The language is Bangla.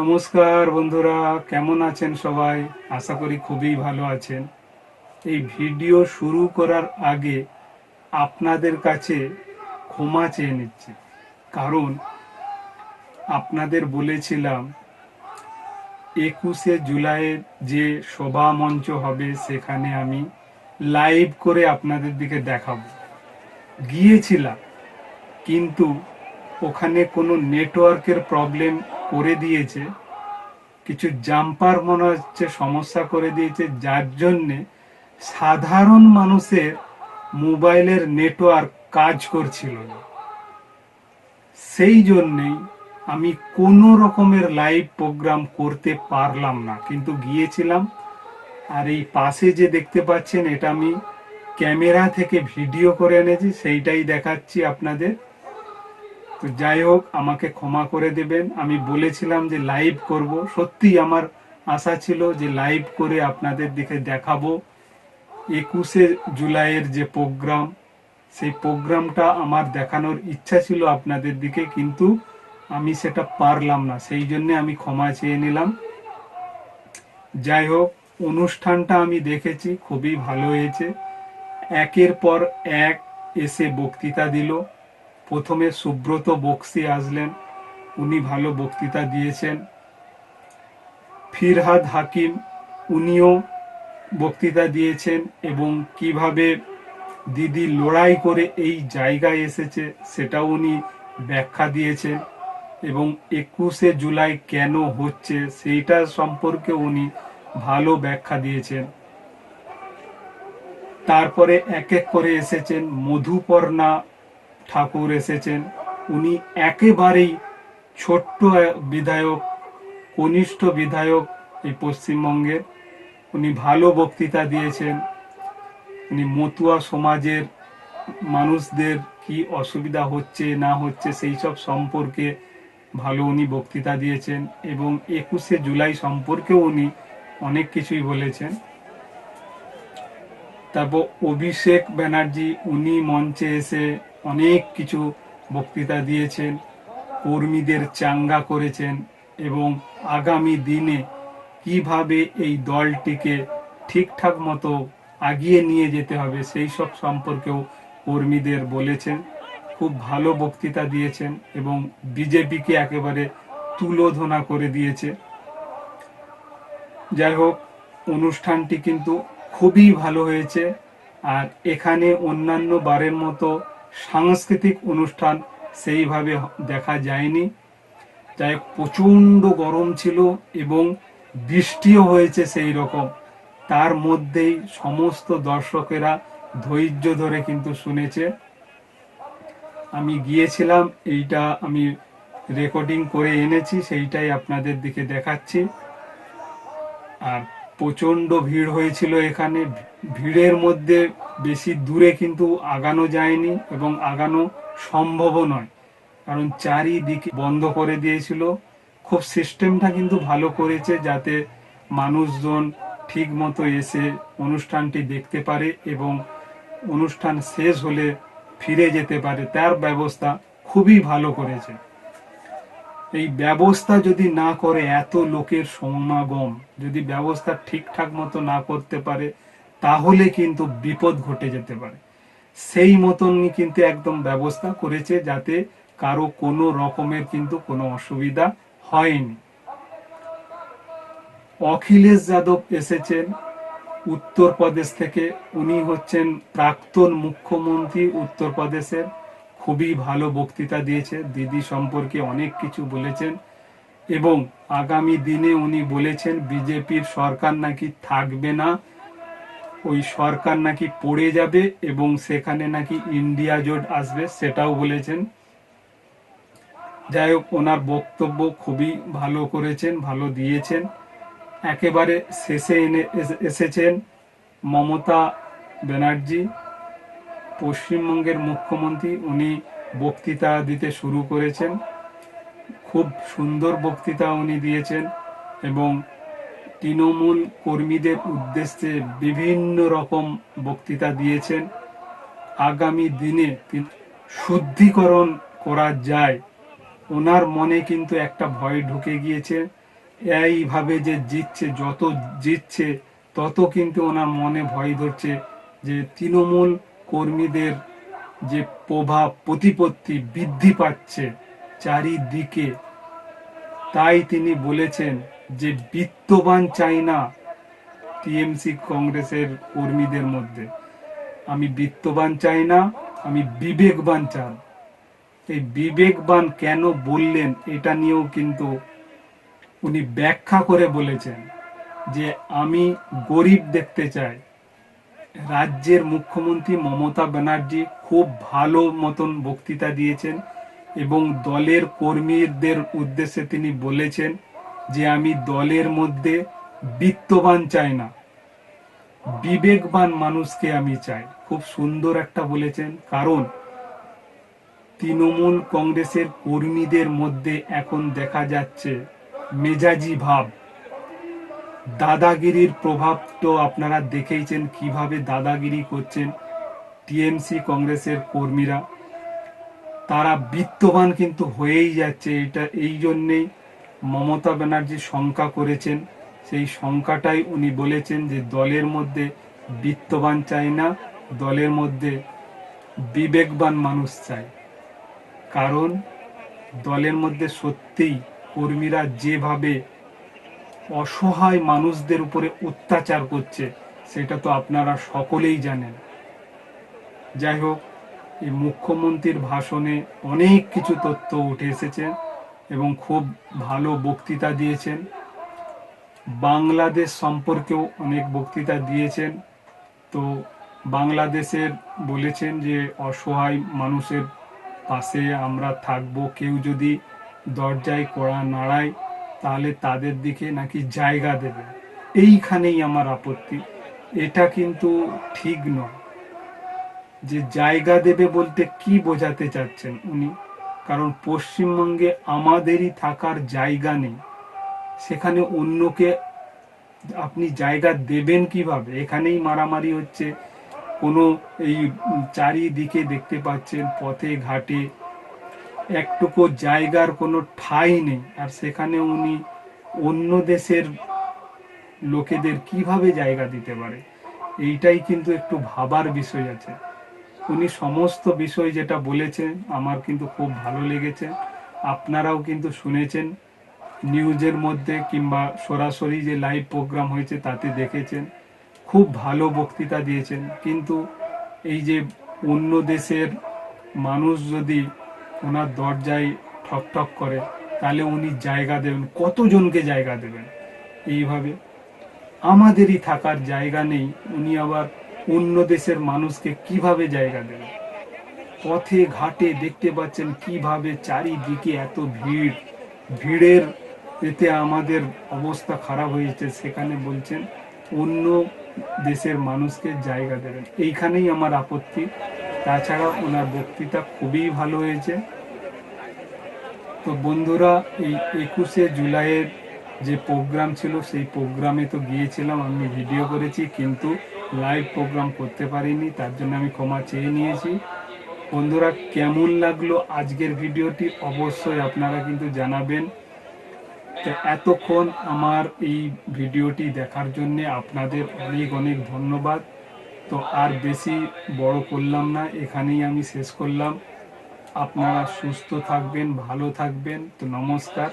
নমস্কার বন্ধুরা, কেমন আছেন সবাই? আশা করি খুবই ভালো আছেন। এই ভিডিও শুরু করার আগে আপনাদের কাছে ক্ষমা চেয়ে নিচ্ছি। কারণ আপনাদের বলেছিলাম, একুশে জুলাইয়ের যে সভা মঞ্চ হবে, সেখানে আমি লাইভ করে আপনাদের দিকে দেখাবো। গিয়েছিলাম, কিন্তু ওখানে কোনো নেটওয়ার্কের প্রবলেম করে দিয়েছে, কিছু জাম্পার মনে হচ্ছে সমস্যা করে দিয়েছে, যার জন্যে সাধারণ মানুষের মোবাইলের নেটওয়ার্ক কাজ করছিল না। সেই জন্যেই আমি কোনো রকমের লাইভ প্রোগ্রাম করতে পারলাম না, কিন্তু গিয়েছিলাম। আর এই পাশে যে দেখতে পাচ্ছেন, এটা আমি ক্যামেরা থেকে ভিডিও করে এনেছি, সেইটাই দেখাচ্ছি আপনাদের। তো যাই হোক, আমাকে ক্ষমা করে দেবেন। আমি বলেছিলাম যে লাইভ করব। সত্যি আমার আশা ছিল যে লাইভ করে আপনাদের দিকে দেখাবো। একুশে জুলাইয়ের যে প্রোগ্রাম, সেই প্রোগ্রামটা আমার দেখানোর ইচ্ছা ছিল আপনাদের দিকে, কিন্তু আমি সেটা পারলাম না। সেই জন্য আমি ক্ষমা চেয়ে নিলাম। যাই হোক, অনুষ্ঠানটা আমি দেখেছি, খুবই ভালো হয়েছে। একের পর এক এসে বক্তৃতা দিল। প্রথমে সুব্রত বক্সি আসলেন। উনি ভালো বক্তৃতা দিয়েছেন। ফিরহাদ হাকিম, উনিও বক্তৃতা দিয়েছেন এবং কীভাবে দিদি লড়াই করে এই জায়গায় এসেছে সেটাও উনি ব্যাখ্যা দিয়েছেন এবং একুশে জুলাই কেন হচ্ছে সেইটা সম্পর্কে উনি ভালো ব্যাখ্যা দিয়েছেন। তারপরে এক এক করে এসেছেন মধুপর্ণা ঠাকুর এসেছেন। উনি একেবারেই ছোট্ট বিধায়ক, কনিষ্ঠ বিধায়ক এই পশ্চিমবঙ্গের। উনি ভালো বক্তৃতা দিয়েছেন। উনি মতুয়া সমাজের মানুষদের কি অসুবিধা হচ্ছে, না হচ্ছে, সেই সব সম্পর্কে ভালো উনি বক্তৃতা দিয়েছেন এবং একুশে জুলাই সম্পর্কেও উনি অনেক কিছুই বলেছেন। তারপর অভিষেক ব্যানার্জি উনি মঞ্চে এসে অনেক কিছু বক্তৃতা দিয়েছেন, কর্মীদের চাঙ্গা করেছেন এবং আগামী দিনে কীভাবে এই দলটিকে ঠিকঠাক মতো আগিয়ে নিয়ে যেতে হবে সেই সব সম্পর্কেও কর্মীদের বলেছেন, খুব ভালো বক্তৃতা দিয়েছেন এবং বিজেপিকে একেবারে তুলোধনা করে দিয়েছে। যাই হোক, অনুষ্ঠানটি কিন্তু খুবই ভালো হয়েছে আর এখানে অন্যান্য বারের মতো সাংস্কৃতিক অনুষ্ঠান সেইভাবে দেখা যায়নি। যাই প্রচণ্ড গরম ছিল এবং বৃষ্টিও হয়েছে সেই রকম তার মধ্যেই সমস্ত দর্শকেরা ধৈর্য ধরে কিন্তু শুনেছে। আমি গিয়েছিলাম, এইটা আমি রেকর্ডিং করে এনেছি, সেইটাই আপনাদের দিকে দেখাচ্ছি। আর প্রচণ্ড ভিড় হয়েছিল এখানে। ভিড়ের মধ্যে বেশি দূরে কিন্তু আগানো যায়নি এবং আগানো সম্ভবও নয়। কারণ চারিদিকে বন্ধ করে দিয়েছিল। খুব সিস্টেমটা কিন্তু ভালো করেছে যাতে মানুষজন ঠিক মতো এসে অনুষ্ঠানটি দেখতে পারে এবং অনুষ্ঠান শেষ হলে ফিরে যেতে পারে। তার ব্যবস্থা খুবই ভালো করেছে। এই ব্যবস্থা যদি না করে এত লোকের সমাগম, যদি ব্যবস্থা ঠিকঠাক মতো না করতে পারে তাহলে কিন্তু বিপদ ঘটে যেতে পারে। সেই মতনই কিন্তু একদম ব্যবস্থা করেছে যাতে কারও কোনো রকমের কিন্তু কোনো অসুবিধা হয়নি। অখিলেশ যাদব এসেছেন উত্তরপ্রদেশ থেকে। উনি হচ্ছেন প্রাক্তন মুখ্যমন্ত্রী উত্তরপ্রদেশের। খুবই ভালো বক্তৃতা দিয়েছে। দিদি সম্পর্কে অনেক কিছু বলেছেন এবং আগামী দিনে উনি বলেছেন, বিজেপির সরকার নাকি থাকবে না। ওই সরকার নাকি পড়ে যাবে এবং সেখানে নাকি ইন্ডিয়া জোট আসবে সেটাও বলেছেন। যাই হোক, ওনার বক্তব্য খুবই ভালো করেছেন, ভালো দিয়েছেন। একেবারে শেষে এনে এসেছেন মমতা ব্যানার্জি, পশ্চিমবঙ্গের মুখ্যমন্ত্রী, উনি বক্তৃতা দিতে শুরু করেছেন। খুব সুন্দর বক্তৃতা উনি দিয়েছেন এবং তৃণমূল কর্মীদের উদ্দেশ্যে বিভিন্ন রকম বক্তৃতা দিয়েছেন। আগামী দিনে শুদ্ধিকরণ করা যায়, ওনার মনে কিন্তু একটা ভয় ঢুকে গিয়েছে। এইভাবে যে জিতছে, যত জিতছে, তত কিন্তু ওনার মনে ভয় ধরছে যে তৃণমূল কর্মীদের যে প্রভাব, প্রতিপত্তি বৃদ্ধি পাচ্ছে চারিদিকে। তাই তিনি বলেছেন যে বিত্তবান চাই না টিএমসি কংগ্রেসের কর্মীদের মধ্যে। আমি বিত্তবান চাই না আমি বিবেকবান চাই। এই বিবেকবান কেন বললেন এটা নিয়েও কিন্তু উনি ব্যাখ্যা করে বলেছেন যে আমি গরিব দেখতে চাই। রাজ্যের মুখ্যমন্ত্রী মমতা ব্যানার্জি খুব ভালো মতন বক্তৃতা দিয়েছেন এবং দলের কর্মীদের উদ্দেশ্যে তিনি বলেছেন যে আমি দলের মধ্যে বিত্তবান চাই না। বিবেকবান মানুষকে আমি চাই। খুব সুন্দর একটা বলেছেন। কারণ তৃণমূল কংগ্রেসের কর্মীদের মধ্যে এখন দেখা যাচ্ছে মেজাজি ভাব। দাদাগিরির প্রভাব তো আপনারা দেখেইছেন কীভাবে দাদাগিরি করছেন টিএমসি কংগ্রেসের কর্মীরা। তারা বিত্তবান কিন্তু হয়েই যাচ্ছে। এটা এই জন্যেই মমতা ব্যানার্জি শঙ্কা করেছেন। সেই শঙ্কাটাই উনি বলেছেন যে দলের মধ্যে বিত্তবান চাই না, দলের মধ্যে বিবেকবান মানুষ চাই কারণ দলের মধ্যে সত্যিই কর্মীরা যেভাবে অসহায় মানুষদের উপরে অত্যাচার করছে, সেটা তো আপনারা সকলেই জানেন। যাই হোক, এই মুখ্যমন্ত্রীর ভাষণে অনেক কিছু তথ্য উঠে এসেছে। এবং খুব ভালো বক্তৃতা দিয়েছেন। বাংলাদেশ সম্পর্কেও অনেক বক্তৃতা দিয়েছেন। তো বাংলাদেশের বলেছেন যে, অসহায় মানুষের পাশে আমরা থাকব। কেউ যদি দরজায় কড়া নাড়ায়, তাহলে তাদের দিকে নাকি জায়গা দেবে। এইখানেই আমার আপত্তি। এটা কিন্তু ঠিক নয়। যে জায়গা দেবে বলতে কি বোঝাতে চাচ্ছেন উনি? কারণ পশ্চিমবঙ্গে আমাদেরই থাকার জায়গা নেই। সেখানে অন্যকে আপনি জায়গা দেবেন কীভাবে? এখানেই মারামারি হচ্ছে। কোনো এই চারিদিকে দেখতে পাচ্ছেন, পথে ঘাটে। একটুকু জায়গার কোনো ঠাঁই নেই। আর সেখানে উনি অন্য দেশের লোকেদের কীভাবে জায়গা দিতে পারে? এইটাই কিন্তু একটু ভাবার বিষয় আছে। উনি সমস্ত বিষয় যেটা বলেছেন আমার কিন্তু খুব ভালো লেগেছে। আপনারাও কিন্তু শুনেছেন, নিউজের মধ্যে কিংবা সরাসরি যে লাইভ প্রোগ্রাম হয়েছে তাতে দেখেছেন। খুব ভালো বক্তৃতা দিয়েছেন। কিন্তু এই যে অন্য দেশের মানুষ যদি ওনার দরজায় ঠক ঠক করে, তাহলে উনি জায়গা দেবেন, কতজনকে জায়গা দেবেন? এইভাবে আমাদেরই থাকার জায়গা নেই। উনি আবার অন্য দেশের মানুষকে কীভাবে জায়গা দেবেন পথে, ঘাটে দেখতে পাচ্ছেন কীভাবে চারিদিকে এত ভিড়। ভিড়ের এতে আমাদের অবস্থা খারাপ হয়েছে সেখানে বলছেন, অন্য দেশের মানুষকে জায়গা দেবেন এইখানেই আমার আপত্তি। তাছাড়া ওনার বক্তৃতা খুবই ভালো হয়েছে। তো বন্ধুরা, এই একুশে জুলাইয়ের যে প্রোগ্রাম ছিল, সেই প্রোগ্রামে তো গিয়েছিলাম, আমি ভিডিও করেছি, কিন্তু লাইভ প্রোগ্রাম করতে পারিনি, তার জন্য আমি ক্ষমা চেয়ে নিয়েছি। বন্ধুরা, কেমন লাগল আজকের ভিডিওটি অবশ্যই আপনারা কিন্তু জানাবেন। এতক্ষণ আমার এই ভিডিওটি দেখার জন্য আপনাদের অনেক অনেক ধন্যবাদ। তো আর বেশি বড় করলাম না, এখানেই আমি শেষ করলাম। আপনারা সুস্থ থাকবেন, ভালো থাকবেন। তো নমস্কার।